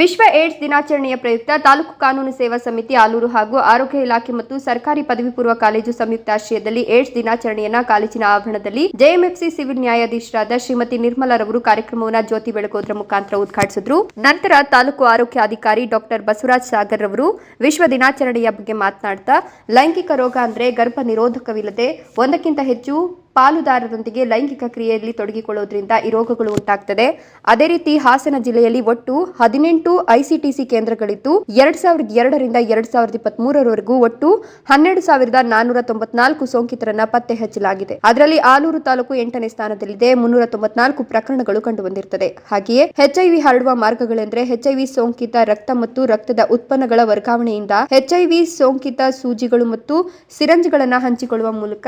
ವಿಶ್ವ ಏಡ್ಸ್ ದಿನಾಚರಣೆಯ ಪ್ರಯುಕ್ತ ತಾಲೂಕು ಕಾನೂನು ಸೇವಾ ಸಮಿತಿ ಆಲೂರು ಹಾಗೂ ಆರೋಗ್ಯ ಇಲಾಖೆ ಮತ್ತು ಸರ್ಕಾರಿ ಪದವಿ ಪೂರ್ವ ಕಾಲೇಜು ಸಂಯುಕ್ತಾಶ್ರಯದಲ್ಲಿ ಏಡ್ಸ್ ದಿನಾಚರಣೆಯನ್ನ ಕಾಲೇಜಿನ ಆವರಣದಲ್ಲಿ ಜೆಎಂಎಫ್ಸಿ ಸಿವಿಲ್ ನ್ಯಾಯಾಧೀಶರಾದ ಶ್ರೀಮತಿ ನಿರ್ಮಲರವರು ಕಾರ್ಯಕ್ರಮವನ್ನು ಜ್ಯೋತಿ ಬೆಳಗೋದ್ರ ಮುಖಾಂತರ ಉದ್ಘಾಟಿಸಿದ್ರು. ನಂತರ ತಾಲೂಕು ಆರೋಗ್ಯ ಅಧಿಕಾರಿ ಡಾಕ್ಟರ್ ಬಸವರಾಜ್ ಸಾಗರ್ ರವರು ವಿಶ್ವ ದಿನಾಚರಣೆಯ ಬಗ್ಗೆ ಮಾತನಾಡ್ತಾ, ಲೈಂಗಿಕ ರೋಗ ಅಂದ್ರೆ ಗರ್ಭ ನಿರೋಧಕವಿಲ್ಲದೆ ಒಂದಕ್ಕಿಂತ ಹೆಚ್ಚು ಪಾಲುದಾರರೊಂದಿಗೆ ಲೈಂಗಿಕ ಕ್ರಿಯೆಯಲ್ಲಿ ತೊಡಗಿಕೊಳ್ಳುವುದರಿಂದ ಈ ರೋಗಗಳು ಉಂಟಾಗ್ತದೆ. ಅದೇ ರೀತಿ ಹಾಸನ ಜಿಲ್ಲೆಯಲ್ಲಿ ಒಟ್ಟು ಹದಿನೆಂಟು ಐಸಿಟಿಸಿ ಕೇಂದ್ರಗಳಿದ್ದು, ಎರಡ್ ಸಾವಿರದ ಎರಡರಿಂದ ಎರಡ್ ಸಾವಿರದ ಇಪ್ಪತ್ತ್ ಮೂರರವರೆಗೂ ಒಟ್ಟು ಹನ್ನೆರಡು ಸಾವಿರದ ನಾನ್ನೂರ ತೊಂಬತ್ನಾಲ್ಕು ಸೋಂಕಿತರನ್ನ ಪತ್ತೆ ಹಚ್ಚಲಾಗಿದೆ. ಅದರಲ್ಲಿ ಆಲೂರು ತಾಲೂಕು ಎಂಟನೇ ಸ್ಥಾನದಲ್ಲಿದೆ. ಮುನ್ನೂರ ತೊಂಬತ್ನಾಲ್ಕು ಪ್ರಕರಣಗಳು ಕಂಡುಬಂದಿರುತ್ತದೆ ಹಾಗೆಯೇ ಎಚ್ಐವಿ ಹರಡುವ ಮಾರ್ಗಗಳೆಂದರೆ ಎಚ್ಐವಿ ಸೋಂಕಿತ ರಕ್ತ ಮತ್ತು ರಕ್ತದ ಉತ್ಪನ್ನಗಳ ವರ್ಗಾವಣೆಯಿಂದ ಎಚ್ಐವಿ ಸೋಂಕಿತ ಸೂಜಿಗಳು ಮತ್ತು ಸಿರಂಜ್ಗಳನ್ನ ಹಂಚಿಕೊಳ್ಳುವ ಮೂಲಕ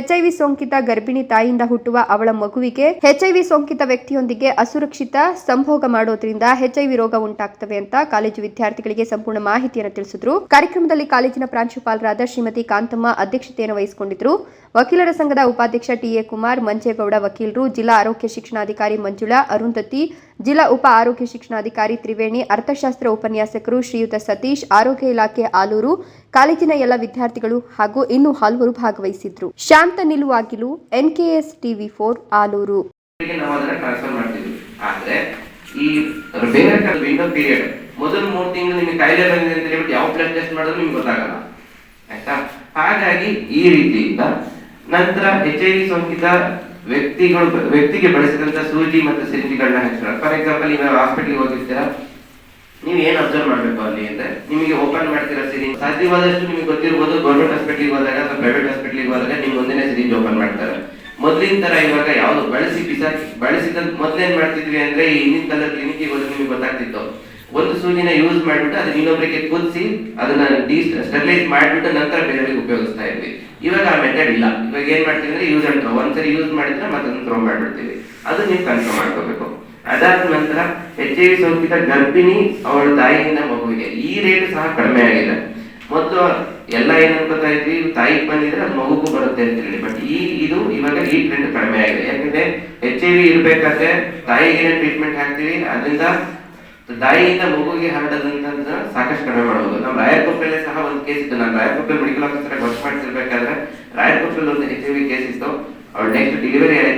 ಎಚ್ಐವಿ ಸೋಂಕಿತ ಗರ್ಭಿಣಿ ತಾಯಿಯಿಂದ ಹುಟ್ಟುವ ಅವಳ ಮಗುವಿಗೆ ಎಚ್ಐವಿ ಸೋಂಕಿತ ವ್ಯಕ್ತಿಯೊಂದಿಗೆ ಅಸುರಕ್ಷಿತ ಸಂಭೋಗ ಮಾಡೋದ್ರಿಂದ ಎಚ್ಐವಿ ರೋಗ ಉಂಟಾಗ್ತವೆ ಅಂತ ಕಾಲೇಜು ವಿದ್ಯಾರ್ಥಿಗಳಿಗೆ ಸಂಪೂರ್ಣ ಮಾಹಿತಿಯನ್ನು ತಿಳಿಸಿದ್ರು. ಕಾರ್ಯಕ್ರಮದಲ್ಲಿ ಕಾಲೇಜಿನ ಪ್ರಾಂಶುಪಾಲರಾದ ಶ್ರೀಮತಿ ಕಾಂತಮ್ಮ ಅಧ್ಯಕ್ಷತೆಯನ್ನು ವಹಿಸಿಕೊಂಡಿದ್ರು. ವಕೀಲರ ಸಂಘದ ಉಪಾಧ್ಯಕ್ಷ ಟಿಎ ಕುಮಾರ್, ಮಂಜೇಗೌಡ ವಕೀಲರು, ಜಿಲ್ಲಾ ಆರೋಗ್ಯ ಶಿಕ್ಷಣಾಧಿಕಾರಿ ಮಂಜುಳಾ, ಅರುಂಧತಿ ಜಿಲ್ಲಾ ಉಪ ಆರೋಗ್ಯ ಶಿಕ್ಷಣಾಧಿಕಾರಿ ತ್ರಿವೇಣಿ, ಅರ್ಥಶಾಸ್ತ್ರ ಉಪನ್ಯಾಸಕರು ಶ್ರೀಯುತ ಸತೀಶ್, ಆರೋಗ್ಯ ಇಲಾಖೆ ಆಲೂರು, ಕಾಲೇಜಿನ ಎಲ್ಲ ವಿದ್ಯಾರ್ಥಿಗಳು ಹಾಗೂ ಇನ್ನೂ ಹಲವರು ಭಾಗವಹಿಸಿದ್ರು. ಶಾಂತ ನಿಲುವಾಗಿಲು ಎನ್ಕೆಎಸ್ ಟಿವಿ ಫೋರ್, ಆಲೂರು. ಈ ಬೇರೆ ವಿಂಡೋ ಪೀರಿಯಡ್ ಮೊದಲು ಮೂರು ತಿಂಗಳು ನಿಮಗೆ ಕಾಯಿಲೆ ಬಂದಿದೆ ಅಂತ ಹೇಳ್ಬಿಟ್ಟು ಯಾವ ಬ್ಲಡ್ ಟೆಸ್ಟ್ ಮಾಡಿದ್ರು ನಿಮ್ಗೆ ಗೊತ್ತಾಗಲ್ಲ. ಆಯ್ತಾ? ಹಾಗಾಗಿ ಈ ರೀತಿಯಿಂದ ನಂತರ ಎಚ್ ಐ ವಿ ಸೋಂಕಿತ ವ್ಯಕ್ತಿಗಳು ವ್ಯಕ್ತಿಗೆ ಬಳಸಿದಂತ ಸೂಜಿ ಮತ್ತು ಸಿರಿಂಜಿಗಳನ್ನ ಹಚ್ಚೋಣ ಫಾರ್ ಎಕ್ಸಾಂಪಲ್ ನೀವು ಹಾಸ್ಪಿಟಲ್ಗೆ ಹೋಗಿರ್ತೀರಾ, ನೀವು ಏನ್ ಅಬ್ಸರ್ವ್ ಮಾಡ್ಬೇಕು ಅಲ್ಲಿ ಅಂದ್ರೆ ನಿಮಗೆ ಓಪನ್ ಮಾಡ್ತಿರೋ ಸಿರಿಂಜ್ ಸಾಧ್ಯವಾದಷ್ಟು ನಿಮಗೆ ಗೊತ್ತಿರ್ಬೋದು ಗೌರ್ಮೆಂಟ್ ಹಾಸ್ಪಿಟಲ್ಗೆ ಹೋದಾಗ ಅಥವಾ ಪ್ರೈವೇಟ್ ಹಾಸ್ಪಿಟಲ್ಗೆ ಹೋದಾಗ ನಿಮ್ಗೆ ಒಂದನೇ ಸಿರಿಂಜ್ ಓಪನ್ ಮಾಡ್ತಾರೆ. ಮೊದ್ಲಿನ ತರ ಇವಾಗ ಯಾವ್ದು ಬಳಸಿ ಬಿಸಾಕಿ ಬಳಸಿದ ಮೊದ್ಲೇನ್ ಮಾಡ್ತಿದ್ವಿ ಅಂದ್ರೆ ಈ ಹಿಂದಿನ ಕಾಲದ ಕ್ಲಿನಿಕ್ ಹೋದ್ರೆ ನಿಮಗೆ ಗೊತ್ತಾಗ್ತಿತ್ತು. ಒಂದು ಸೂಜಿನ ಯೂಸ್ ಮಾಡ್ಬಿಟ್ಟು ಅದನ್ನ ಇನ್ನೊಬ್ಬರಿಗೆ ಕುದಿಸಿ, ಅದನ್ನ ಡಿ ಸ್ಟೆರಿಲೈಸ್ ಮಾಡ್ಬಿಟ್ಟು ನಂತರ ಬೇರೆಯವರಿಗೆ ಉಪಯೋಗಿಸ್ತಾ ಇದ್ವಿ. ಇವಾಗ ಆ ಮೆಥಡ್ ಇಲ್ಲ. ಇವಾಗ ಏನ್ ಮಾಡ್ತೀವಿ ಅಂದ್ರೆ ಯೂಸ್ ಅಂಡ್ ಥ್ರೋ ಒಂದ್ಸರಿ ಯೂಸ್ ಮಾಡಿದ್ರೆ ಮತ್ತೊಂದು ಥ್ರೋ ಮಾಡಿಬಿಡ್ತೀವಿ. ಅದು ನೀವು ಕನ್ಫರ್ಮ್ ಮಾಡ್ಕೋಬೇಕು. ಅದಾದ ನಂತರ ಎಚ್ ಐ ವಿ ಸೋಂಕಿತ ಗರ್ಭಿಣಿ ಅವಳ ತಾಯಿಯಿಂದ ಮಗುವಿಗೆ. ಈ ರೇಟ್ ಸಹ ಕಡಿಮೆ ಆಗಿದೆ. ಮೊದಲು ಎಲ್ಲ ಏನ್ ಇದ್ವಿ? ತಾಯಿಗೆ ಬಂದಿದ್ರೆ ಅದು ಮಗುಗೂ ಬರುತ್ತೆ ಅಂತ ಹೇಳಿ. ಬಟ್ ಈ, ಇದು ಇವಾಗ ಈ ಟ್ರೆಂಡ್ ಕಡಿಮೆ ಆಗಿದೆ. ಯಾಕಂದ್ರೆ ಎಚ್ ಐ ವಿ ಇರ್ಬೇಕಾದ್ರೆ ತಾಯಿಗೆ ಟ್ರೀಟ್ಮೆಂಟ್ ಹಾಕ್ತೀವಿ? ಅದರಿಂದ ತಾಯಿಯಿಂದ ಮಗುವಿಗೆ ಹರಡದಂತ ಸಾಕಷ್ಟು ಕಡಿಮೆ ಮಾಡಬಹುದು ನಮ್ಮ ರಾಯರ್ಕೊಪ್ಪಲ್ಲೇ ಸಹ ಒಂದು ಕೇಸ್ ಇತ್ತು. ನಾನು ರಾಯರ್ಕೊಪ್ಪಲ್ ಮೆಡಿಕಲ್ ಆಫೀಸರ್ ವರ್ಕ್ ಮಾಡ್ತಿರ್ಬೇಕಾದ್ರೆ ರಾಯರ್ಕೊಪ್ಪಲ್ ಒಂದು ಎಚ್ ಐ ವಿ ಕೇಸ್ ಇತ್ತು. ಅವ್ರು ನೆಕ್ಸ್ಟ್ ಡೆಲಿವರಿ